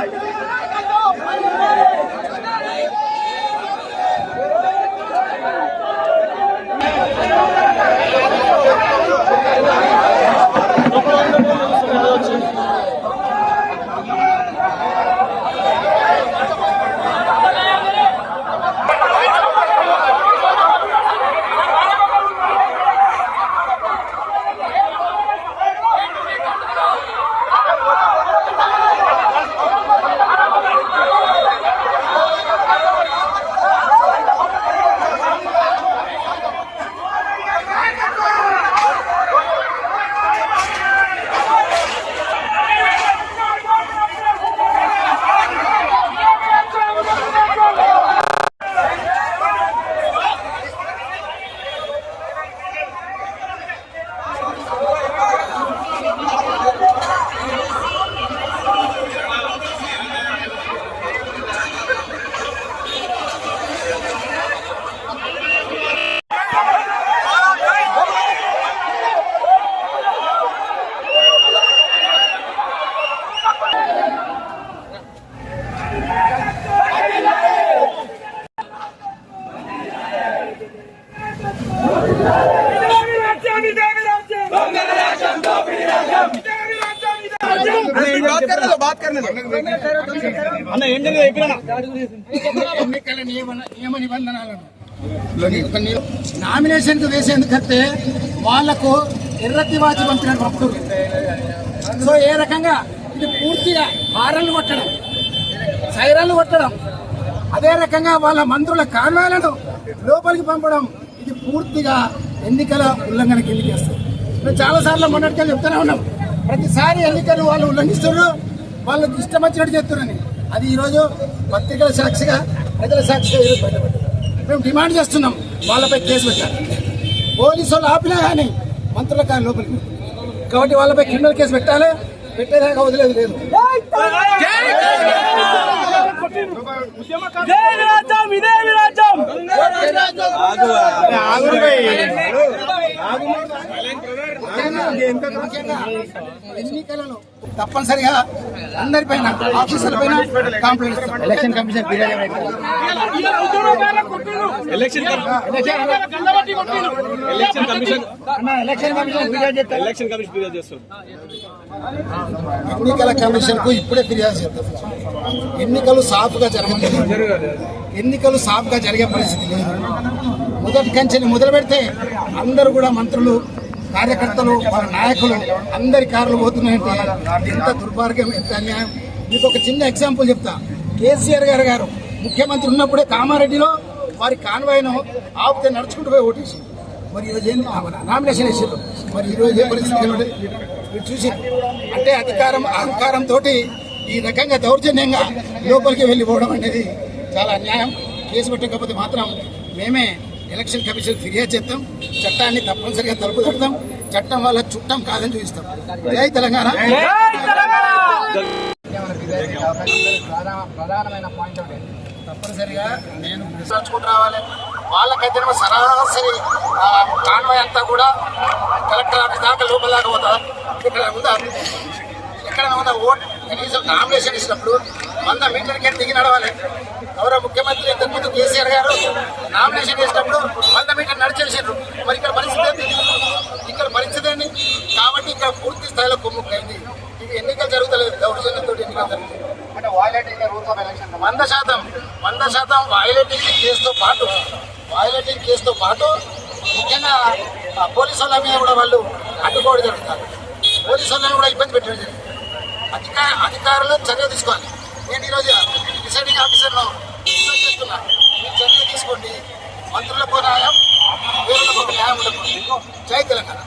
Hey, hey, hey. ఎందుకు వస్తలేరు ఎన్నికల నియమ నియమ నిబంధనలను ఒక ని- నామినేషన్కు వేసేందుకంటే వాళ్ళకు ఎర్రతివాచి పంపిన భక్తులు సో ఏ రకంగా? ఇది పూర్తిగా హారన్లు కొట్టడం సైరన్లు కొట్టడం. అదే రకంగా వాళ్ళ మంత్రుల కాన్వాలను లోపలికి పంపడం ఇది పూర్తిగా ఎన్నికల ఉల్లంఘన కిందికి వస్తుంది మేము చాలాసార్లు మొన్నటికెళ్ళి చెప్తూనే ఉన్నాం. ప్రతిసారి ఎన్నికలు వాళ్ళు ఉల్లంఘిస్తున్నారు. వాళ్ళకి ఇష్టం వచ్చినట్టు చెప్తున్నారని అది ఈరోజు పత్రికల సాక్షిగా ప్రజల సాక్షిగా ఈరోజు బయటపడ్డది. మేము డిమాండ్ చేస్తున్నాం వాళ్ళపై కేసు పెట్టాలి. పోలీసు వాళ్ళు ఆపినా కానీ మంత్రుల కానీ లోపలికి కాబట్టి వాళ్ళపై క్రిమినల్ కేసు పెట్టాలి. పెట్టేదాకా వదిలేదు లేదు. ఎన్నికలలో తప్పనిసరిగా అందరిపైన ఆఫీసర్ల పైన complaint election commission election election commission election commission ఫిర్యాదు చేస్తారు. ఎలక్షన్ కమిషన్ ఫిర్యాదు చేస్తారు. ఎన్నికల కమిషన్కు ఇప్పుడే ఫిర్యాదు చేద్దాం. ఎన్నికలు సాఫ్గా జరగలేదు. ఎన్నికలు సాఫ్గా జరిగే పరిస్థితి లేదు. మొదటి కంచెని మొదలు పెడితే అందరూ కూడా మంత్రులు కార్యకర్తలు వాళ్ళ నాయకులు అందరి కార్లు పోతున్నాయంటే ఎంత దుర్భార్గం ఎంత అన్యాయం. మీకు ఒక చిన్న ఎగ్జాంపుల్ చెప్తా. కేసీఆర్ గారు గారు ముఖ్యమంత్రి ఉన్నప్పుడే కామారెడ్డిలో వారి కాన్వాయ్ను ఆపితే నడుచుకుంటూ పోయి ఓటేసి. మరి ఈరోజు ఏం నామినేషన్ వేసారు మరి ఈరోజు ఏ పరిస్థితి కనబడి చూసి అంటే అధికారం అహంకారంతో ఈ రకంగా దౌర్జన్యంగా లోపలికి వెళ్ళిపోవడం అనేది చాలా అన్యాయం. కేసు పెట్టకపోతే మాత్రం మేమే ఎలక్షన్ కమిషన్ ఫిర్యాదు చేస్తాం. చట్టాన్ని తప్పనిసరిగా తలుపు తడతాం చట్టం వల్ల చుట్టం కాదని చూపిస్తాం. జై తెలంగాణ. ప్రధానమైన పాయింట్ ఒకటి. తప్పనిసరిగా నేను విసార్చుకుంటూ రావాలి. వాళ్ళకైతే సరాసరి ఆ, కాన్వాయ్ అంతా కూడా కలెక్టర్ ఆఫీస్ దాకా లోపల దాకా పోతా. ఇక్కడ ఉందా? ఎక్కడ ఉందా? ఓట్ కనీసం నామినేషన్ ఇచ్చినప్పుడు వంద మీటర్కి దిగి నడవాలి. గౌరవ ముఖ్యమంత్రి ఇంతకుముందు కేసీఆర్ గారు నామినేషన్ చేసినప్పుడు వంద మీటర్ నడిచేసారు మరి ఇక్కడ పరిస్థితి ఇక్కడ పరిస్థితి ఏంటి కాబట్టి ఇక్కడ పూర్తి స్థాయిలో కుమ్ముక్కైంది. ఇది ఎన్నికలు జరుగుతలేదు. దౌర్జన్యంతో ఎన్నికలు జరుగుతుంది వంద శాతం వంద శాతం వయలేటింగ్ కేసుతో పాటు వయలేటింగ్ కేసుతో పాటు ముఖ్యంగా పోలీసు వాళ్ళ మీద కూడా వాళ్ళు అడ్డుకోవడం జరుగుతారు పోలీసు వాళ్ళని కూడా ఇబ్బంది పెట్టడం జరుగుతుంది. అధికార అధికారులు చర్య తీసుకోవాలి. నేను ఈరోజు డిసైడింగ్ ఆఫీసర్లో రిక్వెస్ట్ చేస్తున్నా. మీరు చర్య తీసుకోండి. మంత్రులకు న్యాయం వేరులకు న్యాయం ఉండకూడదు. జై తెలంగాణ.